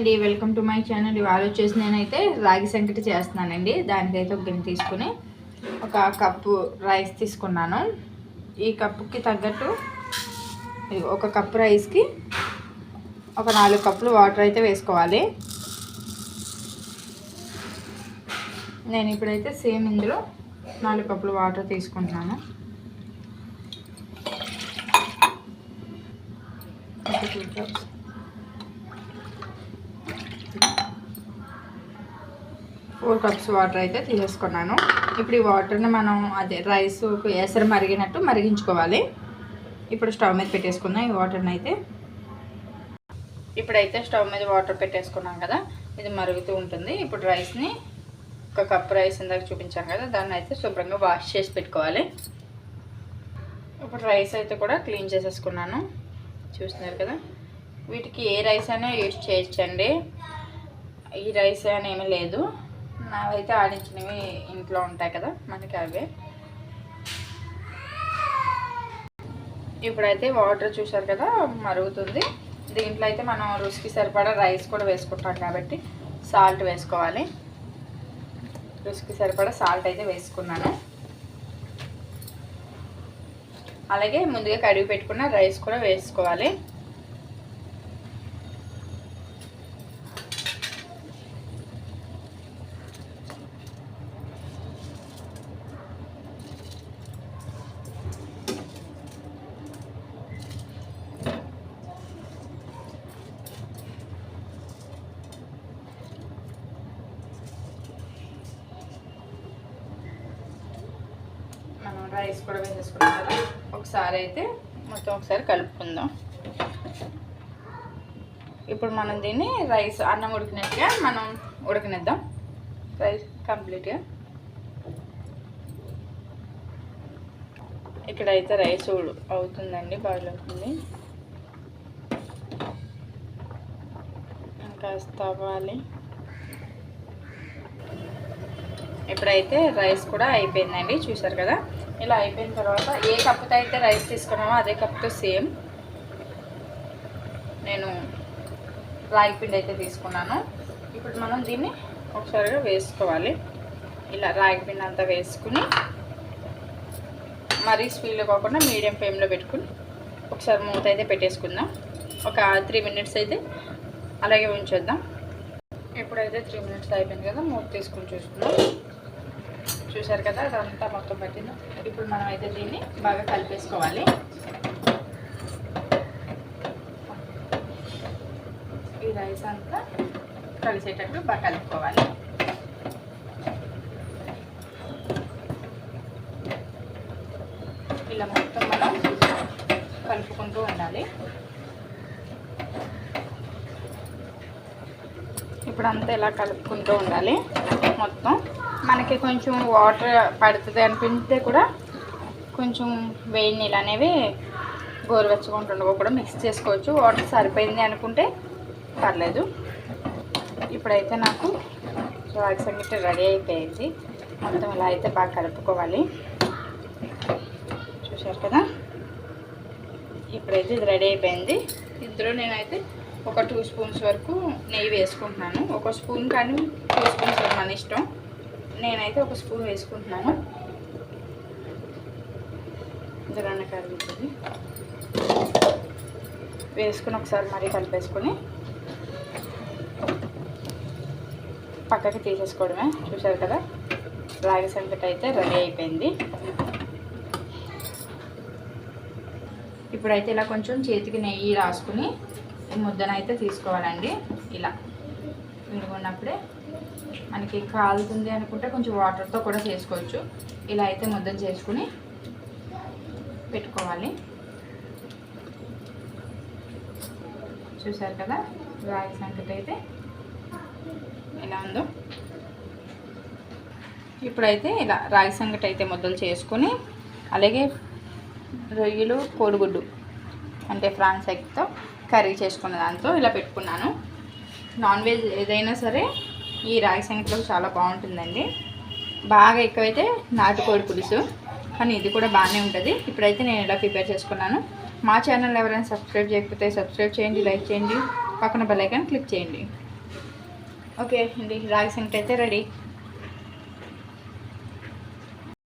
అండి welcome to my channel. ఇవాళ వచ్చేసి నేనైతే రాగి సంకటి చేస్తున్నానండి. దానికైతే ఒక గిన్నె తీసుకుని ఒక కప్పు రైస్ తీసుకున్నాను. ఈ కప్పుకి తగ్గట్టు ఒక కప్పు రైస్కి ఒక నాలుగు కప్పులు వాటర్ అయితే వేసుకోవాలి. నేను ఇప్పుడైతే సేమ్ ఇందులో నాలుగు కప్పులు వాటర్ తీసుకుంటున్నాను. ఒక two cups four cups water అయితే తీసేసుకున్నాను ఇప్పుడు ఈ వాటర్ని మనం అదే రైస్ ఎసరు మరిగినట్టు మరిగించుకోవాలి. ఇప్పుడు స్టవ్ మీద పెట్టేసుకుందాం ఈ వాటర్ని అయితే. ఇప్పుడైతే స్టవ్ మీద వాటర్ పెట్టేసుకున్నాం కదా ఇది మరుగుతూ ఉంటుంది. ఇప్పుడు రైస్ని ఒక కప్ రైస్ ఇందాక చూపించాను కదా దాన్ని అయితే శుభ్రంగా వాష్ చేసి పెట్టుకోవాలి. ఇప్పుడు రైస్ అయితే కూడా క్లీన్ చేసేసుకున్నాను. చూస్తున్నారు కదా వీటికి ఏ రైస్ అయినా యూజ్ చేయొచ్చండి. ఈ రైస్ అని ఏమీ లేదు. నావైతే ఆడించినవి ఇంట్లో ఉంటాయి కదా మనకి అవే. ఇప్పుడైతే వాటర్ చూసారు కదా మరుగుతుంది. దీంట్లో అయితే మనం రుచికి సరిపడా రైస్ కూడా వేసుకుంటాం కాబట్టి సాల్ట్ వేసుకోవాలి. రుచికి సరిపడా సాల్ట్ అయితే వేసుకున్నాను. అలాగే ముందుగా కడిగి పెట్టుకున్న రైస్ కూడా వేసుకోవాలి. రైస్ కూడా వేసేసుకున్నాం కదా ఒకసారి అయితే మొత్తం ఒకసారి కలుపుకుందాం. ఇప్పుడు మనం దీన్ని రైస్ అన్నం ఉడికినట్టుగా మనం ఉడకనిద్దాం. రైస్ కంప్లీట్గా. ఇక్కడైతే రైస్ ఉడు- అవుతుందండి బాయిల్ అవుతుంది కాస్త అవ్వాలి ఇప్పుడైతే రైస్ కూడా అయిపోయిందండి చూసారు కదా? ఇలా అయిపోయిన తర్వాత ఏ కప్పుతో అయితే రైస్ తీసుకున్నామో అదే కప్తో సేమ్. నేను రాగి పిండి అయితే తీసుకున్నాను. ఇప్పుడు మనం దీన్ని ఒకసారిగా వేసుకోవాలి. ఇలా రాగి పిండి అంతా వేసుకుని మరీ స్పీడ్లో కాకుండా మీడియం ఫ్లేమ్లో పెట్టుకుని ఒకసారి మూత అయితే పెట్టేసుకుందాం. ఒక త్రీ మినిట్స్ అయితే అలాగే ఉంచేద్దాం. ఇప్పుడైతే త్రీ మినిట్స్ అయిపోయింది కదా మూత తీసుకుని చూసుకుందాం. చూశారు కదా అదంతా మొత్తం పట్టింది. ఇప్పుడు మనం అయితే దీన్ని బాగా కలిపేసుకోవాలి. ఈ రైస్ అంతా కలిసేటట్టు బాగా కలుపుకోవాలి. ఇలా మొత్తం మనం కలుపుకుంటూ ఉండాలి. ఇప్పుడు అంతా ఇలా కలుపుకుంటూ ఉండాలి మొత్తం. మనకి కొంచెం వాటర్ పడుతుంది అనిపిస్తే కూడా కొంచెం వేడి నీళ్ళు అనేవి గోరువెచ్చుకుంటుండగా కూడా మిక్స్ చేసుకోవచ్చు. వాటర్ సరిపోయింది అనుకుంటే పర్లేదు. ఇప్పుడైతే నాకు రాగి సంగటి రెడీ అయిపోయింది. మొత్తం ఇలా అయితే బాగా కలుపుకోవాలి. చూశారు కదా? ఇప్పుడైతే ఇది రెడీ అయిపోయింది. ఇందులో నేనైతే ఒక టూ స్పూన్స్ వరకు నెయ్యి వేసుకుంటున్నాను. ఒక స్పూన్ కానీ టూ స్పూన్స్ మన ఇష్టం. నేనైతే ఒక స్పూన్ వేసుకుంటున్నాను. ఇందులోనే కలుగుతుంది వేసుకుని ఒకసారి మరీ కలిపేసుకొని పక్కకి తీసేసుకోవడమే. చూసారు కదా? రాగి సంకట అయితే రెడీ అయిపోయింది. ఇప్పుడైతే ఇలా కొంచెం చేతికి నెయ్యి రాసుకుని ముద్దనైతే తీసుకోవాలండి. ఇలా. వినుకున్నప్పుడే మనకి కాలుతుంది అనుకుంటే కొంచెం వాటర్తో కూడా చేసుకోవచ్చు. ఇలా అయితే ముద్దను చేసుకుని పెట్టుకోవాలి. చూసారు కదా? రాగి సంకటి అయితే ఎలా ఉందో? ఇప్పుడైతే ఇలా రాగి సంగటి అయితే ముద్దలు చేసుకొని అలాగే రొయ్యలు కోడిగుడ్డు అంటే ఫ్రాన్స్ ఎగ్తో కర్రీ చేసుకున్న దాంతో ఇలా పెట్టుకున్నాను. నాన్ వెజ్ ఏదైనా సరే ఈ రాగి సంగటిలో చాలా బాగుంటుందండి. బాగా ఎక్కువైతే నాటుకోడి పులుసు. కానీ ఇది కూడా బాగానే ఉంటుంది. ఇప్పుడైతే నేను ఇలా ప్రిపేర్ చేసుకున్నాను. మా ఛానల్ ఎవరైనా సబ్స్క్రైబ్ చేయకపోతే సబ్స్క్రైబ్ చేయండి లైక్ చేయండి. పక్కన బెల్ ఐకాన్ క్లిక్ చేయండి. ఓకే అండి రాగి సంగటి అయితే రెడీ.